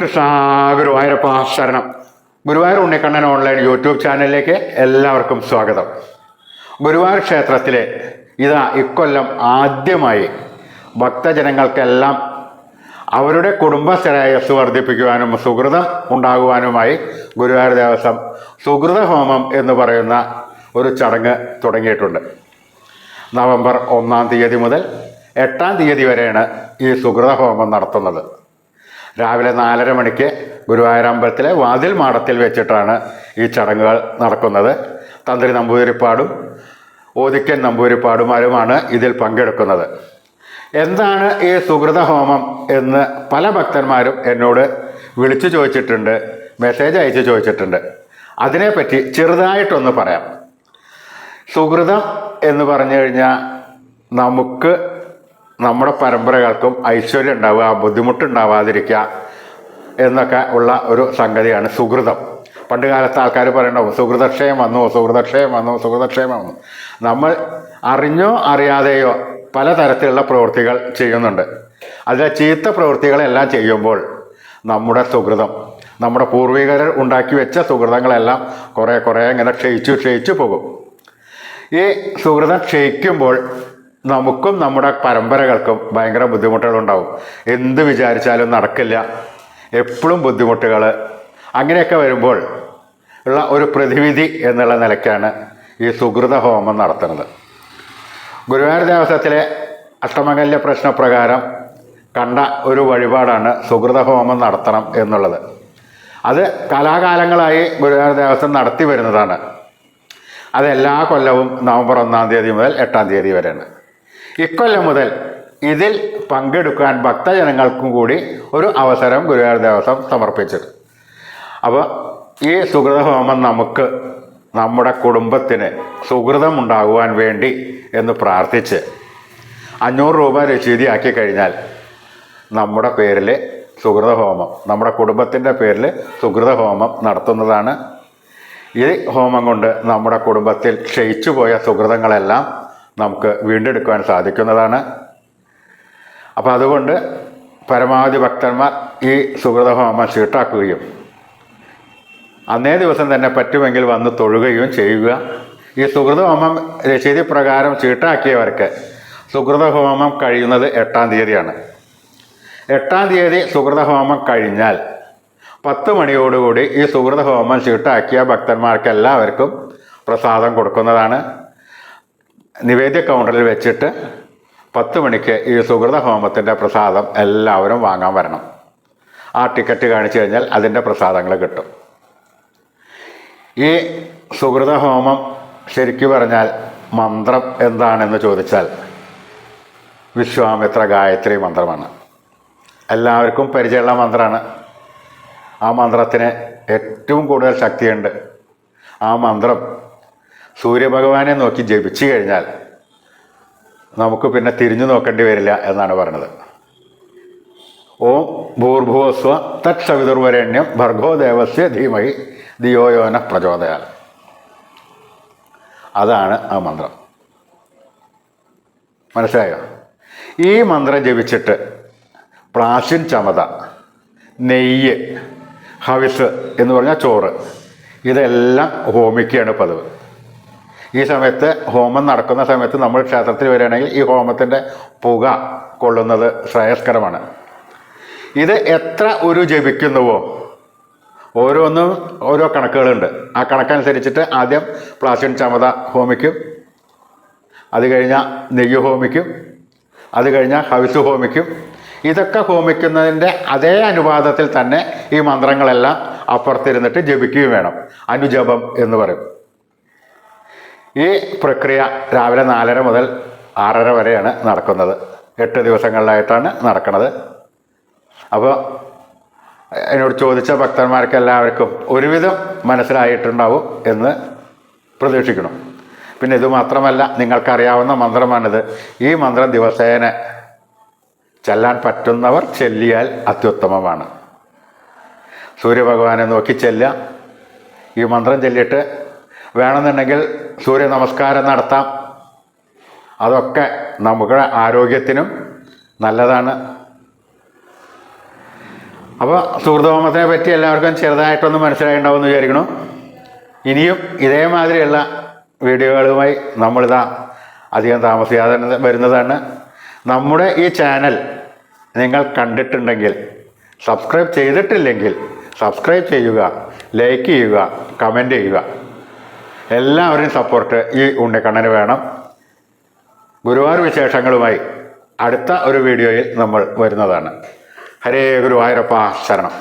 കൃഷ്ണ ഗുരുവായൂരപ്പ ശരണം. Guruvayur Unnikkannan online YouTube ചാനലിലേക്ക് എല്ലാവർക്കും സ്വാഗതം. ഗുരുവായൂർ ക്ഷേത്രത്തിലെ ഇതാ ഇക്കൊല്ലം ആദ്യമായി ഭക്തജനങ്ങൾക്കെല്ലാം അവരുടെ കുടുംബ ശ്രേയസ് വർദ്ധിപ്പിക്കുവാനും സുഹൃതം ഉണ്ടാകുവാനുമായി ഗുരുവായൂർ ദേവസ്വം സുഹൃത ഹോമം എന്ന് പറയുന്ന ഒരു ചടങ്ങ് തുടങ്ങിയിട്ടുണ്ട്. നവംബർ ഒന്നാം തീയതി മുതൽ എട്ടാം തീയതി വരെയാണ് ഈ സുഹൃത ഹോമം നടത്തുന്നത്. രാവിലെ നാലര മണിക്ക് ഗുരുവായൂരമ്പലത്തിലെ വാതിൽ മാടത്തിൽ വെച്ചിട്ടാണ് ഈ ചടങ്ങുകൾ നടക്കുന്നത്. തന്ത്രി നമ്പൂതിരിപ്പാടും ഓദിക്കൻ നമ്പൂതിരിപ്പാടുമാരുമാണ് ഇതിൽ പങ്കെടുക്കുന്നത്. എന്താണ് ഈ സുഹൃത ഹോമം എന്ന് പല ഭക്തന്മാരും എന്നോട് വിളിച്ചു ചോദിച്ചിട്ടുണ്ട് മെസ്സേജ് അയച്ചു ചോദിച്ചിട്ടുണ്ട്. അതിനെപ്പറ്റി ചെറുതായിട്ടൊന്ന് പറയാം. സുഹൃതം എന്ന് പറഞ്ഞു കഴിഞ്ഞാൽ നമുക്ക് നമ്മുടെ പരമ്പരകൾക്കും ഐശ്വര്യം ഉണ്ടാവുക ബുദ്ധിമുട്ടുണ്ടാവാതിരിക്കുക എന്നൊക്കെ ഉള്ള ഒരു സംഗതിയാണ് സുഹൃതം. പണ്ട് കാലത്ത് ആൾക്കാർ പറയണ്ടാവും സുഹൃതക്ഷയം വന്നു സുഹൃതക്ഷയം വന്നു സുഹൃതക്ഷയം വന്നു. നമ്മൾ അറിഞ്ഞോ അറിയാതെയോ പലതരത്തിലുള്ള പ്രവൃത്തികൾ ചെയ്യുന്നുണ്ട്. അതിലെ ചീത്ത പ്രവൃത്തികളെല്ലാം ചെയ്യുമ്പോൾ നമ്മുടെ സുഹൃതം നമ്മുടെ പൂർവികർ ഉണ്ടാക്കി വെച്ച സുഹൃതങ്ങളെല്ലാം കുറേ കുറേ ഇങ്ങനെ ക്ഷയിച്ചു ക്ഷയിച്ചു പോകും. ഈ സുഹൃതം ക്ഷയിക്കുമ്പോൾ നമുക്കും നമ്മുടെ പരമ്പരകൾക്കും ഭയങ്കര ബുദ്ധിമുട്ടുകളുണ്ടാവും. എന്ത് വിചാരിച്ചാലും നടക്കില്ല. എപ്പോഴും ബുദ്ധിമുട്ടുകൾ. അങ്ങനെയൊക്കെ വരുമ്പോൾ ഉള്ള ഒരു പ്രതിവിധി എന്നുള്ള നിലയ്ക്കാണ് ഈ സുഹൃത ഹോമം നടത്തുന്നത്. ഗുരുവായൂർ ദേവസ്വത്തിലെ അഷ്ടമംഗല്യ പ്രശ്നപ്രകാരം കണ്ട ഒരു വഴിപാടാണ് സുഹൃത ഹോമം നടത്തണം എന്നുള്ളത്. അത് കലാകാലങ്ങളായി ഗുരുവായൂർ ദേവസ്വം നടത്തി വരുന്നതാണ്. അത് എല്ലാ കൊല്ലവും നവംബർ ഒന്നാം തീയതി മുതൽ എട്ടാം തീയതി വരെയാണ്. ഇക്കൊല്ലം മുതൽ ഇതിൽ പങ്കെടുക്കാൻ ഭക്തജനങ്ങൾക്കും കൂടി ഒരു അവസരം ഗുരുവായൂർ ദേവസ്വം സമർപ്പിച്ചത്. അപ്പോൾ ഈ സുഹൃത ഹോമം നമുക്ക് നമ്മുടെ കുടുംബത്തിന് സുഹൃതമുണ്ടാകുവാൻ വേണ്ടി എന്ന് പ്രാർത്ഥിച്ച് അഞ്ഞൂറ് രൂപ രസീതിയാക്കി കഴിഞ്ഞാൽ നമ്മുടെ പേരിൽ സുഹൃത ഹോമം നമ്മുടെ കുടുംബത്തിന്റെ പേരിൽ സുഹൃത ഹോമം നടത്തുന്നതാണ്. ഈ ഹോമം കൊണ്ട് നമ്മുടെ കുടുംബത്തിൽ ക്ഷയിച്ചു പോയ സുഹൃതങ്ങളെല്ലാം നമുക്ക് വീണ്ടെടുക്കുവാൻ സാധിക്കുന്നതാണ്. അപ്പോൾ അതുകൊണ്ട് പരമാവധി ഭക്തന്മാർ ഈ സുഹൃത ഹോമം ചീട്ടാക്കുകയും അന്നേ ദിവസം തന്നെ പറ്റുമെങ്കിൽ വന്ന് തൊഴുകയും ചെയ്യുക. ഈ സുഹൃത ഹോമം രശീതി പ്രകാരം ചീട്ടാക്കിയവർക്ക് സുഹൃത ഹോമം കഴിയുന്നത് എട്ടാം തീയതിയാണ്. എട്ടാം തീയതി സുഹൃത ഹോമം കഴിഞ്ഞാൽ പത്ത് മണിയോടുകൂടി ഈ സുഹൃത ഹോമം ചീട്ടാക്കിയ ഭക്തന്മാർക്ക് എല്ലാവർക്കും പ്രസാദം കൊടുക്കുന്നതാണ്. നിവേദ്യ കൗണ്ടറിൽ വെച്ചിട്ട് പത്ത് മണിക്ക് ഈ സുഹൃത ഹോമത്തിന്റെ പ്രസാദം എല്ലാവരും വാങ്ങാൻ വരണം. ആ ടിക്കറ്റ് കാണിച്ചു കഴിഞ്ഞാൽ അതിന്റെ പ്രസാദങ്ങൾ കിട്ടും. ഈ സുഹൃത ഹോമം ശരിക്കു പറഞ്ഞാൽ മന്ത്രം എന്താണെന്ന് ചോദിച്ചാൽ വിശ്വാമിത്ര ഗായത്രി മന്ത്രമാണ്. എല്ലാവർക്കും പരിചയമുള്ള മന്ത്രമാണ് ആ മന്ത്രത്തിന് ഏറ്റവും കൂടുതൽ ശക്തിയുണ്ട്. ആ മന്ത്രം സൂര്യഭഗവാനെ നോക്കി ജപിച്ചു കഴിഞ്ഞാൽ നമുക്ക് പിന്നെ തിരിഞ്ഞു നോക്കേണ്ടി വരില്ല എന്നാണ് പറഞ്ഞത്. ഓം ഭൂർഭുവസ്വ തത്സവിതുർവരണ്യം ഭർഗോ ദേവസ്യ ധീമഹി ദിയോയോന പ്രചോദയാൽ അതാണ് ആ മന്ത്രം. മനസ്സിലായോ? ഈ മന്ത്രം ജപിച്ചിട്ട് പ്ലാസിൻ ചമത നെയ്യ് ഹവിസ് എന്ന് പറഞ്ഞാൽ ചോറ് ഇതെല്ലാം ഹോമിക്കുകയാണ് പതിവ്. ഈ സമയത്ത് ഹോമം നടക്കുന്ന സമയത്ത് നമ്മൾ ക്ഷേത്രത്തിൽ വരികയാണെങ്കിൽ ഈ ഹോമത്തിന്റെ പുക കൊള്ളുന്നത് ശ്രേയസ്കരമാണ്. ഇത് എത്ര ഒരു ജപിക്കുന്നുവോ? ഓരോന്നും ഓരോ കണക്കുകളുണ്ട്. ആ കണക്കനുസരിച്ചിട്ട് ആദ്യം പ്ലാസ്റ്റിൻ ചമത ഹോമിക്കും അത് കഴിഞ്ഞാൽ നെയ്യ് ഹോമിക്കും അത് കഴിഞ്ഞാൽ ഹവിസ് ഹോമിക്കും. ഇതൊക്കെ ഹോമിക്കുന്നതിന്റെ അതേ അനുപാതത്തിൽ തന്നെ ഈ മന്ത്രങ്ങളെല്ലാം അപ്പുറത്തിരുന്നിട്ട് ജപിക്കുകയും വേണം. അനുജപം എന്ന് പറയും. ഈ പ്രക്രിയ രാവിലെ നാലര മുതൽ ആറര വരെയാണ് നടക്കുന്നത്. എട്ട് ദിവസങ്ങളിലായിട്ടാണ് നടക്കുന്നത് അപ്പോൾ എന്നോട് ചോദിച്ച ഭക്തന്മാർക്ക് എല്ലാവർക്കും ഒരുവിധം മനസ്സിലായിട്ടുണ്ടാവും എന്ന് പ്രതീക്ഷിക്കണം പിന്നെ ഇത് മാത്രമല്ല നിങ്ങൾക്കറിയാവുന്ന മന്ത്രമാണിത്. ഈ മന്ത്രം ദിവസേന ചെല്ലാൻ പറ്റുന്നവർ ചെല്ലിയാൽ അത്യുത്തമമാണ്. സൂര്യഭഗവാനെ നോക്കി ചെല്ലുക. ഈ മന്ത്രം ചൊല്ലിയിട്ട് വേണമെന്നുണ്ടെങ്കിൽ സൂര്യ നമസ്കാരം നടത്താം. അതൊക്കെ നമ്മുടെ ആരോഗ്യത്തിനും നല്ലതാണ്. അപ്പോൾ സുഹൃതോമത്തിനെ പറ്റി എല്ലാവർക്കും ചെറുതായിട്ടൊന്ന് മനസ്സിലായിട്ടുണ്ടാവുമെന്ന് വിചാരിക്കണു ഇനിയും ഇതേമാതിരിയുള്ള വീഡിയോകളുമായി നമ്മളിതാ അധികം താമസിയാതെ വരുന്നതാണ്. നമ്മുടെ ഈ ചാനൽ നിങ്ങൾ കണ്ടിട്ടുണ്ടെങ്കിൽ സബ്സ്ക്രൈബ് ചെയ്തിട്ടില്ലെങ്കിൽ സബ്സ്ക്രൈബ് ചെയ്യുക ലൈക്ക് ചെയ്യുക കമന്റ് ചെയ്യുക. എല്ലാവരുടെയും സപ്പോർട്ട് ഈ ഉണ്ണിക്കണ്ണന് വേണം. ഗുരുവായൂർ വിശേഷങ്ങളുമായി അടുത്ത ഒരു വീഡിയോയിൽ നമ്മൾ വരുന്നതാണ്. ഹരേ ഗുരുവായൂരപ്പ ശരണം.